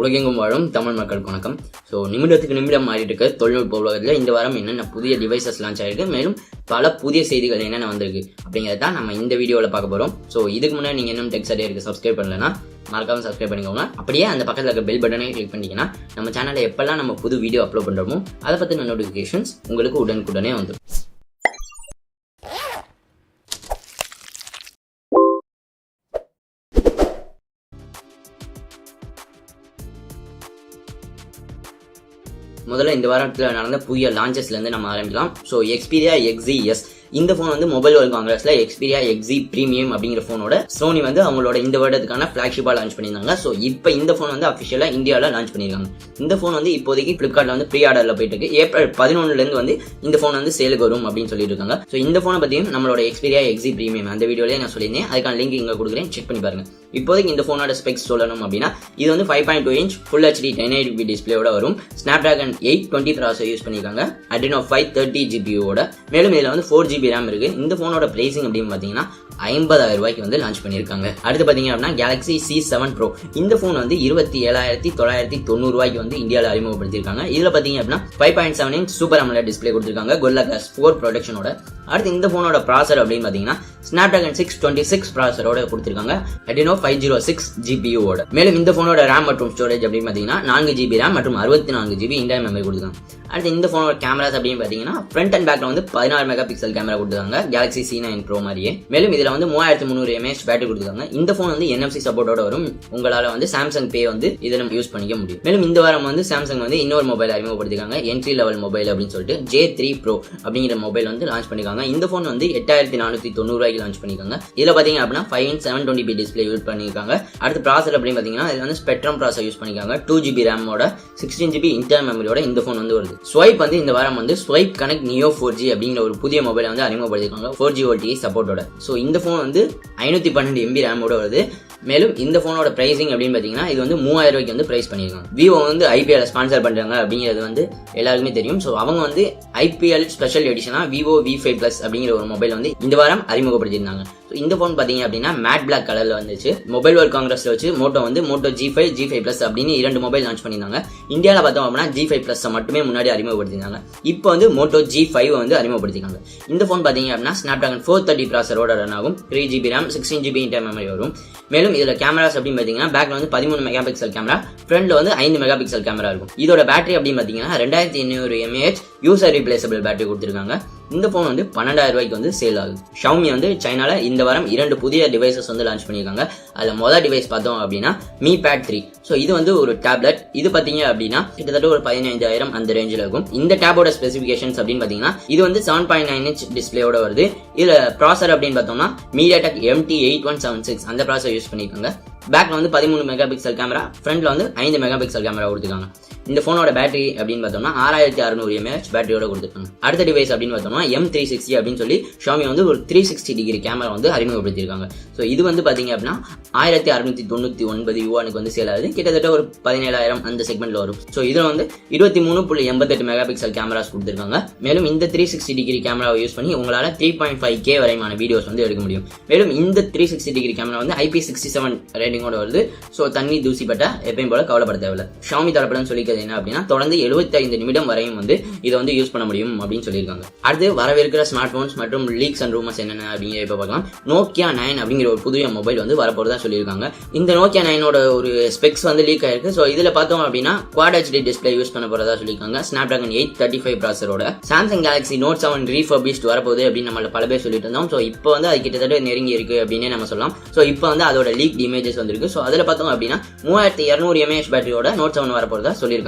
உலகெங்கும் வாழும் தமிழ் மக்களுக்கு வணக்கம். ஸோ நிமிடத்துக்கு நிமிடம் மாறிட்டு இருக்க தொழில்நுட்ப உலகத்தில் இந்த வாரம் என்னென்ன புதிய டிவைசஸ் லான்ச் ஆகிருக்கு மேலும் பல புதிய செய்திகள் என்னென்ன வந்திருக்கு அப்படிங்கிறத தான் நம்ம இந்த வீடியோவில் பார்க்க போகிறோம் ஸோ இதுக்கு முன்னாடி நீங்கள் இன்னும் டெக்ஸ் இருக்குது சப்ஸ்கிரைப் பண்ணலன்னா மறக்காம சப்ஸ்கிரைப் பண்ணிக்கோங்க. அப்படியே அந்த பக்கத்தில் இருக்க பெல் பட்டனை கிளிக் பண்ணிங்கன்னா நம்ம சேனலில் எப்பெல்லாம் நம்ம புது வீடியோ அப்லோட் பண்ணுறோமோ அதை பற்றின நோட்டிஃபிகேஷன்ஸ் உங்களுக்கு உடனுக்குடனே வந்துடும் முதல்ல இந்த வாரத்தில் நடந்த புதிய லான்ச்சஸ்லேருந்து நம்ம ஆரம்பிக்கலாம். ஸோ எக்ஸ்பீரியா எக்ஸி எஸ் இந்த ஃபோன் வந்து மொபைல் வேர்ல்ட் காங்கிரஸ்ல எக்ஸ்பீரியா எக்ஸி பிரீமியம் அப்படிங்கிற ஃபோனோட சோனி வந்து அவங்களோட இந்த வருடத்துக்கான ஃபிளாக்ஷிப்பாக லான்ச் பண்ணியிருந்தாங்க. ஸோ இப்போ இந்த ஃபோன் வந்து அஃபிஷியலாக இந்தியாவில் லான்ச் பண்ணியிருக்காங்க. இந்த ஃபோன் வந்து இப்போதைக்கு ஃப்ளிப்கார்ட்ல வந்து ப்ரீ ஆர்டரில் போயிட்டு இருக்கு ஏப்ரல் பதினொன்றுலேருந்து வந்து இந்த ஃபோன் வந்து சேலுக்கு வரும் அப்படின்னு சொல்லிட்டு இருக்காங்க ஸோ இந்த ஃபோனை பற்றியும் நம்மளோட எக்ஸ்பீரியா எக்ஸி பிரீமியம் அந்த வீடியோலேயே நான் சொல்லியிருந்தேன். அதுக்கான லிங்க் இங்கே கொடுக்குறேன். செக் பண்ணி பாருங்க. இப்போதைக்கு இந்த ஃபோனோட ஸ்பெக்ஸ் சொல்லணும் அப்படின்னா இது வந்து five point two inch full HD ten eight டிஸ்பிளேயோட வரும். Snapdragon eight twenty processor use பண்ணியிருக்காங்க. அட்ரினோ ஃபைவ் தேர்ட்டி ஜிபியோட மேலும் இதில் வந்து ஃபோர் ஜிபி ரேம் இருக்கு. இந்த ஃபோனோட பிரைசிங் அப்படின்னு பார்த்தீங்கன்னா ஐம்பதாயிரம் ரூபாய்க்கு வந்து லான்ச் பண்ணியிருக்காங்க. அடுத்து பார்த்தீங்க அப்படின்னா கேலக்ஸி சி செவன் ப்ரோ இந்த ஃபோன் வந்து இருபத்தி ஏழாயிரத்தி தொள்ளாயிரத்தி தொண்ணூறு ரூபாய்க்கு வந்து இந்தியாவில் அறிமுகப்படுத்தியிருக்காங்க. இதில் பார்த்தீங்க அப்படின்னா five point seven inch super AMOLED display கொடுத்துருக்காங்க. கொல்லா கிளாஸ் ஃபோர் ப்ரொடக்ஷனோட அடுத்து இந்த ஃபோனோட ப்ராசர் அப்படின்னு பார்த்தீங்கன்னா Snapdragon six twenty six ப்ராசரோட கொடுத்துருக்காங்க அடினோ ஃபைவ் ஜீரோ சிக்ஸ் ஜிபியோட மேலும் இந்த ஃபோனோட ரேம் மற்றும் ஸ்டோரேஜ் அப்படின்னு பார்த்தீங்கன்னா நான்கு ஜிபி ரேம் மற்றும் அறுபத்தி நான்கு ஜிபி இன்டர் மெமரி கொடுத்துருக்காங்க. அடுத்து இந்த ஃபோனோட கேமராஸ் அப்படின்னு பார்த்தீங்கன்னா ஃப்ரண்ட் அண்ட் பேக்ல வந்து பதினாறு மெகா பிக்சல் கேமரா கொடுத்துருக்காங்க. கேலக்ஸி சி நைன் ப்ரோ மாதிரியே. மேலும் இதில் வந்து மூவாயிரத்தி முந்நூறு எம்ஏஹெச் பேட்டரி கொடுத்துருக்காங்க. இந்த ஃபோன் வந்து என்எஃப்சி சப்போர்ட்டோட வரும். உங்களால் வந்து சாம்சங் பே வந்து இதை நம்ம யூஸ் பண்ணிக்க முடியும். மேலும் இந்த வாரம் வந்து சாம்சங் வந்து இன்னொரு மொபைல் அறிமுகப்படுத்திருக்காங்க. என்ட்ரி லெவல் மொபைல் அப்படின்னு சொல்லிட்டு ஜே த்ரீ ப்ரோ அப்படிங்கிற மொபைல் வந்து லான்ச் பண்ணிருக்காங்க. இந்த ஃபோன் வந்து எட்டாயிரத்தி நானூற்றி தொண்ணூறுவாய்க்கு லான்ச் பண்ணிருக்காங்க. இதில் பார்த்தீங்க அப்படின்னா five inch seven twenty P display use பண்ணியிருக்காங்க அடுத்து ப்ராசர் அப்படின்னு பார்த்தீங்கன்னா இது வந்து ஸ்பெக்ட்ரம் ப்ராசர் யூஸ் பண்ணிருக்காங்க. டூ ஜிபி ரேமோட சிக்ஸ்டீன் ஜிபி இன்டர் மெமரியோட இந்த ஃபோன் வந்து வருது. ஸ்வைப் வந்து இந்த வாரம் வந்து swipe connect neo four G அப்படிங்கிற ஒரு புதிய மொபைலை வந்து அறிமுகப்படுத்திருக்காங்க. ஃபோர் ஜி ஓடி. சப்போர்ட்டோட ஸோ இந்த இந்த ஃபோன் வந்து ஐநூற்றி பன்னெண்டு எம்பி ரேமோட வருது. மேலும் இந்த ஃபோனோட ப்ரைஸிங் அப்படின்னு பார்த்தீங்கன்னா இது வந்து மூவாயிரம் ரூபாய்க்கு வந்து ப்ரைஸ் பண்ணியிருக்காங்க. விவோ வந்து ஐபிஎல் ஸ்பான்சர் பண்ணுறாங்க அப்படிங்கிறது வந்து எல்லாருக்குமே தெரியும். ஸோ அவங்க வந்து ஐபிஎல் ஸ்பெஷல் எடிஷனாக விவோ வி ஃபைவ் ப்ளஸ் அப்படிங்கிற ஒரு மொபைல் வந்து இந்த வாரம் அறிமுகப்படுத்தியிருந்தாங்க. ஸோ இந்த ஃபோன் பார்த்தீங்க அப்படின்னா மேட் பிளாக் கலரில் வந்துச்சு. மொபைல் வேர்ல்ட் காங்கிரஸில் வச்சு மோட்டோ வந்து Moto G five G five plus அப்படின்னு இரண்டு மொபைல் லான்ச் பண்ணியிருந்தாங்க. இந்தியாவில் பார்த்தோம் அப்படின்னா ஜி ஃபைவ் ப்ளஸ் மட்டுமே முன்னாடி அறிமுகப்படுத்தியிருந்தாங்க. இப்போ வந்து மோட்டோ ஜி ஃபைவ் வந்து அறிமுகப்படுத்திருக்காங்க இந்த ஃபோன் பார்த்தீங்க அப்படின்னா ஸ்னாப் ட்ராகன் ஃபோர் தேர்ட்டி ப்ராசரோட ரன் ஆகும். Three GB RAM sixteen GB internal memory வரும். மேலும் இதில் கேமராஸ் அப்படின்னு பார்த்தீங்கன்னா பேக்கில் வந்து பதிமூணு மெகா பிக்சல் கேமரா ஃப்ரண்ட்ல வந்து ஐந்து மெகா பிக்சல் கேமரா இருக்கும். இதோட பேட்டரி அப்படின்னு பார்த்தீங்கன்னா ரெண்டாயிரத்தி எண்ணூறு எம்ஏஹெச் யூசர் ரீப்ளேசபிள் பேட்டரி கொடுத்துருக்காங்க. இந்த ஃபோன் வந்து பன்னெண்டாயிரம் ரூபாய்க்கு வந்து சேல் ஆகுது. ஷவுமி வந்து சைனாவில் இந்த இந்த வாரம் இரண்டு புதிய டிவைசஸ் வந்து லான்ச் பண்ணியிருக்காங்க. அதில் மொதல் டிவைஸ் பார்த்தோம் அப்படின்னா மீ பேட் த்ரீ ஸோ இது வந்து ஒரு டேப்லெட் இது பார்த்தீங்க அப்படின்னா கிட்டத்தட்ட ஒரு பதினைஞ்சாயிரம் அந்த ரேஞ்சில் இருக்கும். இந்த டேபோட ஸ்பெசிஃபிகேஷன்ஸ் அப்படின்னு பார்த்தீங்கன்னா இது வந்து செவன் பாயிண்ட் நைன் இன்ச் டிஸ்பிளேயோட வருது. இதில் ப்ராசர் அப்படின்னு பார்த்தோம்னா MediaTek MT eight one seven six அந்த ப்ராசர் யூஸ் பண்ணியிருக்காங்க. பேக்ல வந்து பதிமூணு மெகா பிக்சல் கேமரா ஃப்ரண்ட்ல வந்து ஐந்து மெகா பிக்சல் கேமரா கொடுத்துருக்காங்க. இந்த ஃபோனோட பேட்டரி அப்படின்னு பார்த்தோம்னா ஆறாயிரத்தி அறுநூறு எம்ஏஹெச் பேட்டரியோட கொடுத்துருக்காங்க. அடுத்த டிவைஸ் அப்படின்னு பார்த்தோம்னா எம் த்ரீ சிக்ஸ்டி அப்படின்னு சொல்லி ஷாமி வந்து ஒரு த்ரீ சிக்ஸ்டி டிகிரி கேமரா வந்து அறிமுகப்படுத்தியிருக்காங்க. ஸோ இது வந்து பார்த்தீங்க அப்படின்னா ஆயிரத்தி அறுநூத்தி தொண்ணூற்றி ஒன்பது யூவானுக்கு வந்து சேல் ஆகுது. கிட்டத்தட்ட ஒரு பதினேழாயிரம் அந்த செக்மெண்ட்ல வரும். ஸோ இதில் வந்து இருபத்தி மூணு புள்ளி எண்பத்தெட்டு மெகா பிக்சல் கேமராஸ் கொடுத்துருக்காங்க. மேலும் இந்த த்ரீ சிக்ஸ்டி டிகிரி கேமராவை யூஸ் பண்ணி உங்களால் த்ரீ பாயிண்ட் ஃபைவ் கே வரைமான வீடியோஸ் வந்து எடுக்க முடியும். மேலும் இந்த த்ரீ சிக்ஸ்டி டிகிரி கேமரா வந்து ஐபி சிக்ஸ்டி செவன் ரேட்டிங்கோட வருது. ஸோ தண்ணி தூசிப்பட்ட எப்பயும் போல கவலைப்பட தேவையில்லை. ஷாமி தரப்புலன்னு என்ன அப்படின்னா தொடர்ந்து எழுபத்தி ஐந்து நிமிடம் வரையும் வந்து இதை வந்து யூஸ் பண்ண முடியும் அப்படின்னு சொல்லியிருக்காங்க. அடுத்து வரவிருக்கிற ஸ்மார்ட் போன்ஸ் மற்றும் லீக்ஸ் அண்ட் ரூமர்ஸ் என்னென்ன அப்படிங்கிற இப்போ பார்க்கலாம். நோக்கியா நைன் அப்படிங்கிற ஒரு புதிய மொபைல் வந்து வரப்போறதா சொல்லியிருக்காங்க. இந்த நோக்கியா நைனோட ஒரு ஸ்பெக்ஸ் வந்து லீக் ஆயிருக்கு. ஸோ இதில் பார்த்தோம் அப்படின்னா குவாட் ஹெச்டி டிஸ்பிளே யூஸ் பண்ண போறதா சொல்லியிருக்காங்க. Snapdragon eight thirty five ப்ராசரோட Samsung Galaxy Note seven refurbished வரப்போகுது அப்படின்னு நம்மள பல பேர் சொல்லிட்டு இருந்தோம். ஸோ இப்போ வந்து அது கிட்டத்தட்ட நெருங்கி இருக்கு அப்படின்னே நம்ம சொல்லலாம். ஸோ இப்போ வந்து அதோட லீக் இமேஜஸ் வந்திருக்கு. ஸோ அதில் பார்த்தோம் அப்படின்னா மூவாயிரத்தி இரநூறு எம்ஏஹெச் பேட்டரியோட நோட் செவன் வரப்போறதா சொல்லியிருக்காங்க.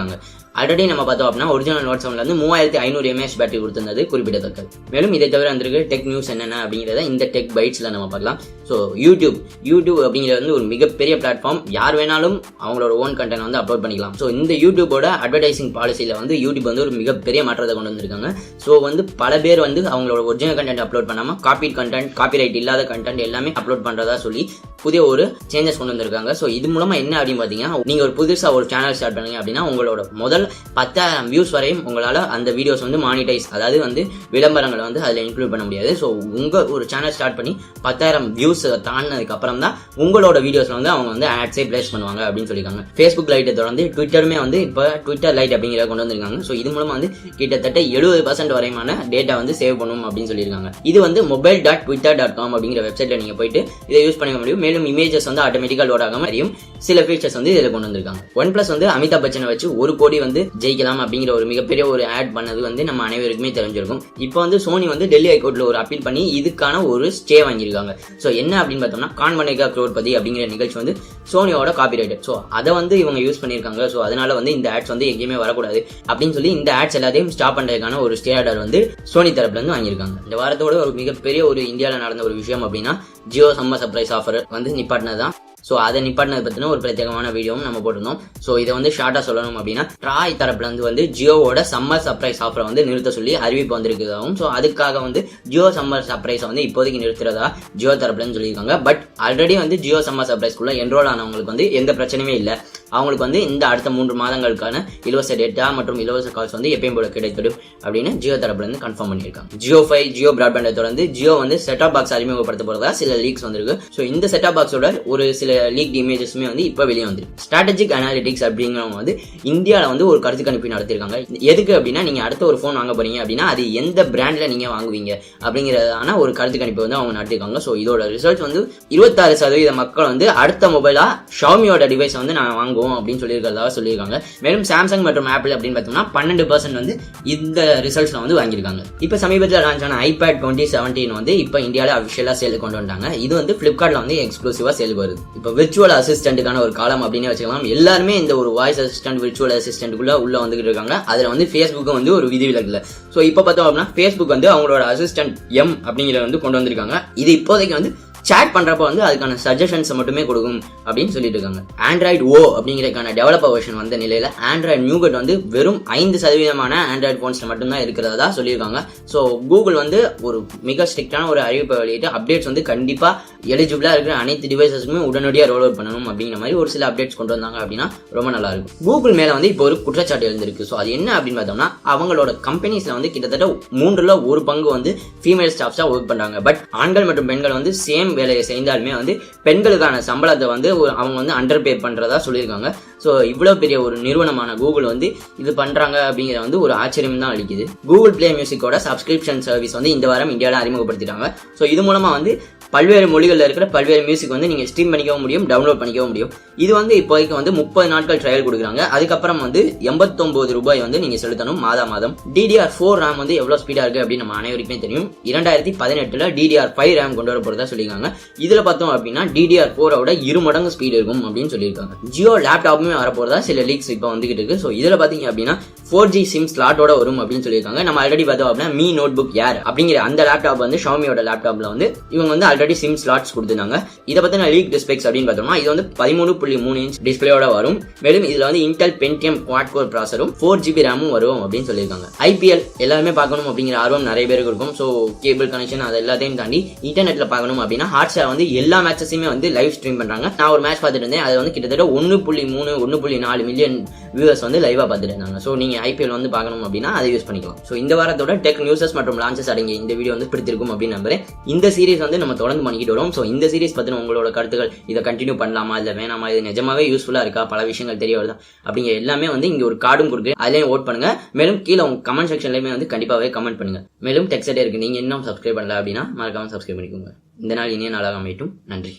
ஆல்ரெடி நம்ம பார்த்தோம் அப்படின்னா ஒரிஜினல் நோட் செவன்ல வந்து மூவாயிரத்தி ஐநூறு எம்ஏஹெச் பேட்டரி கொடுத்திருந்தது குறிப்பிடத்தக்கது. மேலும் இதை தவிர வந்திருக்கு டெக் நியூஸ் என்னென்ன அப்படிங்கிறத இந்த டெக் பைட்ஸ்ல நம்ம பார்க்கலாம். ஸோ யூடியூப் யூடியூப் அப்படிங்கிறது வந்து ஒரு மிகப்பெரிய பிளாட்ஃபார்ம் யார் வேணாலும் அவங்களோட ஓன் கண்டென்ட் வந்து அப்லோட் பண்ணிக்கலாம். ஸோ இந்த யூடியூபோட அட்வர்டைசிங் பாலிசியில் வந்து யூடியூப் வந்து ஒரு மிகப்பெரிய மாற்றத்தை கொண்டு வந்திருக்காங்க. ஸோ வந்து பல பேர் வந்து அவங்களோட ஒரிஜினல் கண்டென்ட் அப்லோட் பண்ணாமல் காப்பி கண்டென்ட் காப்பிரைட் இல்லாத கண்டென்ட் எல்லாமே அப்லோட் பண்ணுறதா சொல்லி புதிய ஒரு சேஞ்சஸ் கொண்டு வந்திருக்காங்க. ஸோ இது மூலமாக என்ன அப்படின்னு பார்த்தீங்கன்னா நீங்கள் ஒரு புதுசாக ஒரு சேனல் ஸ்டார்ட் பண்ணீங்க அப்படின்னா உங்களோட முதல் பத்தாயிரம் வியூஸ் வரையும் உங்களால் அந்த வீடியோஸ் வந்து மானிட்டைஸ் அதாவது வந்து விளம்பரங்களை வந்து அதில் இன்க்ளூட் பண்ண முடியாது. ஸோ உங்கள் ஒரு சேனல் ஸ்டார்ட் பண்ணி பத்தாயிரம் வியூஸ் தாண்டினதுக்கு அப்புறம் தான் உங்களோட வீடியோஸ்ல வந்து அவங்க வந்து ஆட்ஸே பிளேஸ் பண்ணுவாங்க அப்படின்னு சொல்லியிருக்காங்க. ஃபேஸ்புக் லைட்டை தொடர்ந்து ட்விட்டருமே வந்து இப்போ ட்விட்டர் லைட் அப்படிங்கிற கொண்டு வந்திருக்காங்க. ஸோ இது மூலமாக வந்து கிட்டத்தட்ட எழுபது பர்சன்ட் வரையுமான டேட்டா வந்து சேவ் பண்ணும் அப்படின்னு சொல்லியிருக்காங்க. இது வந்து mobile dot Twitter dot com அப்படிங்கிற வெப்சைட்டில் நீங்க போயிட்டு இதை யூஸ் பண்ணிக்க முடியும். மேலும் இமேஜஸ் வந்து ஆட்டோமேட்டிக்காக லோட் ஆகாம அறியும் சில ஃபீச்சர்ஸ் வந்து இதில் கொண்டு வந்திருக்காங்க. ஒன் பிளஸ் வந்து அமிதாப் பச்சனை வச்சு ஒரு கோடி வந்து ஜெயிக்கலாம் அப்படிங்கிற ஒரு மிகப்பெரிய ஒரு ஆட் பண்ணது வந்து நம்ம அனைவருக்குமே தெரிஞ்சிருக்கும். இப்போ வந்து சோனி வந்து டெல்லி ஹைகோர்ட்டில் ஒரு அப்பீல் பண்ணி இதுக்கான ஒரு ஸ்டே வாங்கியிருக்காங்க. ஸோ என்ன அப்படின்னு பார்த்தோம்னா கான்மனேகா குரோட்பதி அப்படிங்கிற நிகழ்ச்சி வந்து சோனியோட காப்பிரைட் ஸோ அதை வந்து இவங்க யூஸ் பண்ணியிருக்காங்க. ஸோ அதனால வந்து இந்த ஆட்ஸ் வந்து எங்கேயுமே வரக்கூடாது. அப்படின்னு சொல்லி இந்த ஆட்ஸ் எல்லாத்தையும் ஸ்டாப் பண்ணுறதுக்கான ஒரு ஸ்டே ஆர்டர் வந்து சோனி தரப்புல இருந்து வாங்கியிருக்காங்க. இந்த வாரத்தோட ஒரு மிகப்பெரிய ஒரு இந்தியாவில் நடந்த ஒரு விஷயம் அப்படின்னா ஜியோ சம்மர் சர்ப்ரைஸ் ஆஃபர் வந்து நிப்பாட்டினது தான் ஸோ அதை நிப்பாட்டினது பற்றின ஒரு பிரத்யேகமான வீடியோவும் நம்ம போட்டிருந்தோம். ஸோ இதை வந்து ஷார்ட்டாக சொல்லணும் அப்படின்னா ட்ராய் தரப்புலருந்து வந்து ஜியோவோட சம்மர் சர்ப்ரைஸ் ஆஃபரை வந்து நிறுத்த சொல்லி அறிவிப்பு வந்திருக்கிறதாகவும் ஸோ அதுக்காக வந்து ஜியோ சம்மர் சர்ப்ரைஸை வந்து இப்போதைக்கு நிறுத்துறதா ஜியோ தரப்புலன்னு சொல்லியிருக்காங்க. பட் ஆல்ரெடி வந்து ஜியோ சம்மர் சர்ப்ரைஸ்க்குள்ளே என்ரோல் ஆனவங்களுக்கு வந்து எந்த பிரச்சனையுமே இல்லை. அவங்களுக்கு வந்து இந்த அடுத்த மூன்று மாதங்களுக்கான இலவச டேட்டா மற்றும் இலவச கால்ஸ் வந்து எப்பயும் போல கிடைத்திடும் அப்படின்னு ஜியோ தரப்புல இருந்து கன்ஃபார்ம் பண்ணியிருக்காங்க. ஜியோ ஃபைவ் ஜியோ பிராட்பேண்டை தொடர்ந்து ஜியோ வந்து செட்டாப் பாக்ஸ் அறிமுகப்படுத்த போறதா சில லீக்ஸ் வந்திருக்கு. ஸோ இந்த செட்டாப் பாக்ஸோட ஒரு சில லீக் இமேஜஸ்மே வந்து இப்போ வெளியே வந்துரு ஸ்ட்ராட்டஜிக் அனாலிட்டிக்ஸ் அப்படிங்கிறவங்க வந்து இந்தியாவில் வந்து ஒரு கருத்து கணிப்பு நடத்திருக்காங்க எதுக்கு அப்படின்னா நீங்க அடுத்த ஒரு ஃபோன் வாங்க போறீங்க அப்படின்னா அது எந்த பிராண்டில் நீங்க வாங்குவீங்க அப்படிங்கிறதான ஒரு கருத்து கணிப்பு வந்து அவங்க நடத்திருக்காங்க ஸோ இதோட ரிசல்ட் வந்து இருபத்தாறு சதவீத மக்கள் வந்து அடுத்த மொபைலா ஷாமியோட டிவைஸ் வந்து நான் வாங்குவோம் அப்படின்னு சொல்லியிருக்கிறதாக சொல்லியிருக்காங்க. மேலும் சாம்சங் மற்றும் ஆப்பிள் அப்படின்னு பார்த்தோம்னா பன்னெண்டு பர்சன்ட் வந்து இந்த ரிசல்ட்ஸ்ல வந்து வாங்கியிருக்காங்க. இப்போ சமீபத்தில் லான்ச் ஆன ஐபேட் டுவெண்ட்டி செவன்டீன் வந்து இப்போ இந்தியாவில் அஃபிஷியலாக சேலுக்கு கொண்டு வந்தாங்க இது வந்து ஃப்ளிப்கார்ட்டில் வந்து எக்ஸ்க்ளூசிவா சேலுக்கு வருது. இப்போ விர்ச்சுவல் அசிஸ்டன்ட்டுக்கான ஒரு காலம் அப்படின்னு வச்சுக்கலாம். எல்லாருமே இந்த ஒரு வாய்ஸ் அசிஸ்டன்ட் விர்ச்சுவல் அசிஸ்டன்ட்டுக்குள்ள உள்ள வந்துகிட்டு இருக்காங்க. அதில் வந்து ஃபேஸ்புக்கும் வந்து ஒரு விதிவிலக்கு ஸோ இப்போ பார்த்தோம் அப்படின்னா ஃபேஸ்புக் வந்து அவங்களோட அசிஸ்டன்ட் எம் அப்படிங்கிறத வந்து கொண்டு வந்திருக்காங்க. இது இப்போதைக்கு வந்து சேட் பண்ணுறப்ப வந்து அதுக்கான சஜஷன்ஸை மட்டுமே கொடுக்கும் அப்படின்னு சொல்லிட்டு இருக்காங்க ஆண்ட்ராய்டு ஓ அப்படிங்கிறதுக்கான டெவலப்பர் வெர்ஷன் வந்த நிலையில் ஆண்ட்ராய்டு நியூகட் வந்து வெறும் ஐந்து சதவீதமான ஆண்ட்ராய்டு ஃபோன்ஸில் மட்டும்தான் இருக்கிறதா சொல்லியிருக்காங்க. ஸோ கூகுள் வந்து ஒரு மிக ஸ்ட்ரிக்டான ஒரு அறிவிப்பை வெளியிட்டு அப்டேட்ஸ் வந்து கண்டிப்பாக எலிஜிபிளாக இருக்கிற அனைத்து டிவைசஸ்க்குமே உடனடியாக ரோல் அவுட் பண்ணணும் அப்படிங்கிற மாதிரி ஒரு சில அப்டேட்ஸ் கொண்டு வந்தாங்க அப்படின்னா ரொம்ப நல்லா இருக்கும். கூகுள் மேலே வந்து இப்போ ஒரு குற்றச்சாட்டு எழுந்திருக்கு. ஸோ அது என்ன அப்படின்னு பார்த்தோம்னா அவங்களோட கம்பெனிஸில் வந்து கிட்டத்தட்ட மூன்றில் ஒரு பங்கு வந்து ஃபீமேல் ஸ்டாஃப்ஸாக ஒர்க் பண்ணுறாங்க பட் ஆண்கள் மற்றும் பெண்கள் வந்து சேம் வேலையை செய்தாலுமே வந்து பெண்களுக்கான சம்பளத்தை வந்து அவங்க வந்து அண்டர் பே பண்றதா சொல்லியிருக்காங்க. ஸோ இவ்வளோ பெரிய ஒரு நிறுவனமான கூகுள் வந்து இது பண்றாங்க அப்படிங்கிற வந்து ஒரு ஆச்சரியம் தான் அளிக்குது கூகுள் பிளே மியூசிக்கோட சப்ஸ்கிரிப்ஷன் சர்வீஸ் வந்து இந்த வாரம் இந்தியாவில் அறிமுகப்படுத்திட்டாங்க. ஸோ இது மூலமாக வந்து பல்வேறு மொழிகளில் இருக்கிற பல்வேறு மியூசிக் வந்து நீங்கள் ஸ்ட்ரீம் பண்ணிக்கவும் முடியும் டவுன்லோட் பண்ணிக்கவும் முடியும். இது வந்து இப்போதைக்கு வந்து முப்பது நாட்கள் ட்ரையல் கொடுக்குறாங்க. அதுக்கப்புறம் வந்து எண்பத்தொம்பது ரூபாய் வந்து நீங்கள் செலுத்தணும் மாதா மாதம். டிடிஆர் ஃபோர் ரேம் வந்து எவ்வளோ ஸ்பீடாக இருக்குது அப்படின்னு நம்ம அனைவருக்குமே தெரியும். இரண்டாயிரத்தி பதினெட்டில் டிடிஆர் ஃபைவ் ரேம் கொண்டு வர போகிறதா சொல்லியிருக்காங்க. இதில் பார்த்தோம் அப்படின்னா டிடிஆர் ஃபோரோட இரு மடங்கு ஸ்பீடு இருக்கும் அப்படின்னு சொல்லியிருக்காங்க. ஜியோ லேப்டாப்புமே வரப்போகிறதா சில லீக்ஸ் இப்போ வந்துகிட்டு இருக்கு. ஸோ இதில் பார்த்தீங்க அப்படின்னா ஃபோர் ஜி சிம் ஸ்லாட்டோட வரும் அப்படின்னு சொல்லியிருக்காங்க. நம்ம ஆல்ரெடி பார்த்தோம் அப்படின்னா மீ நோட் புக் யார் அப்படிங்கிற அந்த லேப்டாப் வந்து ஷாமியோட லேப்டாப்ல வந்து இவங்க வந்து ஆல்ரெடி சிம் ஸ்லாட்ஸ் கொடுத்துருந்தாங்க. இதை பத்தின லீக் டிஸ்பெக்ஸ் அப்படின்னு பார்த்தோம்னா இது வந்து பதிமூணு புள்ளி மூணு இன்ச் டிஸ்பிளேயோட வரும். மேலும் இதுல வந்து இன்டெல் பென்டிஎம் குவாட் கோர் ப்ராசரும் ஃபோர் ஜிபி ரேமும் வரும் அப்படின்னு சொல்லியிருக்காங்க. ஐபிஎல் எல்லாருமே பார்க்கணும் அப்படிங்கிற ஆர்வம் நிறைய பேருக்கு இருக்கும். ஸோ கேபிள் கனெக்ஷன் அது எல்லாத்தையும் தாண்டி இன்டர்நெட்ல பார்க்கணும் அப்படின்னா ஹாட் வந்து எல்லா மேட்சஸையுமே வந்து லைவ் ஸ்ட்ரீம் பண்றாங்க. நான் ஒரு மேட்ச் பார்த்துட்டு இருந்தேன். அது வந்து கிட்டத்தட்ட ஒன்று புள்ளி மூணு ஒன்று புள்ளி நாலு மில்லியன் வியூவர்ஸ் வந்து லைவாக பார்த்துட்டு இருந்தாங்க. ஸோ நீங்கள் ஐபிஎல் வந்து பார்க்கணும் அப்படின்னா அதை யூஸ் பண்ணிக்கலாம். ஸோ இந்த வாரத்தோட டெக் நியூஸஸ் மற்றும் லான்ச்சஸ் அடங்கிய இந்த வீடியோ வந்து பிடித்திருக்கும் அப்படின்னு நம்புறேன். இந்த சீரிஸ் வந்து நம்ம தொடர்ந்து பண்ணிக்கிட்டு வரும். ஸோ இந்த சீரிஸ் பற்றின உங்களோட கருத்துக்கள் இதை கண்டினியூ பண்ணலாமா இல்லை வேணாமா இது நிஜமாவே யூஸ்ஃபுல்லாக இருக்கா பல விஷயங்கள் தெரிய வருதா அப்படிங்கிற எல்லாமே வந்து இங்கே ஒரு கார்டும் கொடுக்கு அதுலேயும் ஓட் பண்ணுங்க. மேலும் கீழே உங்க கமெண்ட் செக்ஷன்லேயுமே வந்து கண்டிப்பாகவே கமெண்ட் பண்ணுங்க. மேலும் டெக்ஸ்டே இருக்கு. நீங்கள் இன்னும் சப்ஸ்கிரைப் பண்ணல அப்படின்னா மறக்காமல் சப்ஸ்கிரைப் பண்ணிக்கோங்க. இந்த நாள் இனிய நாளாக அமையட்டும். நன்றி.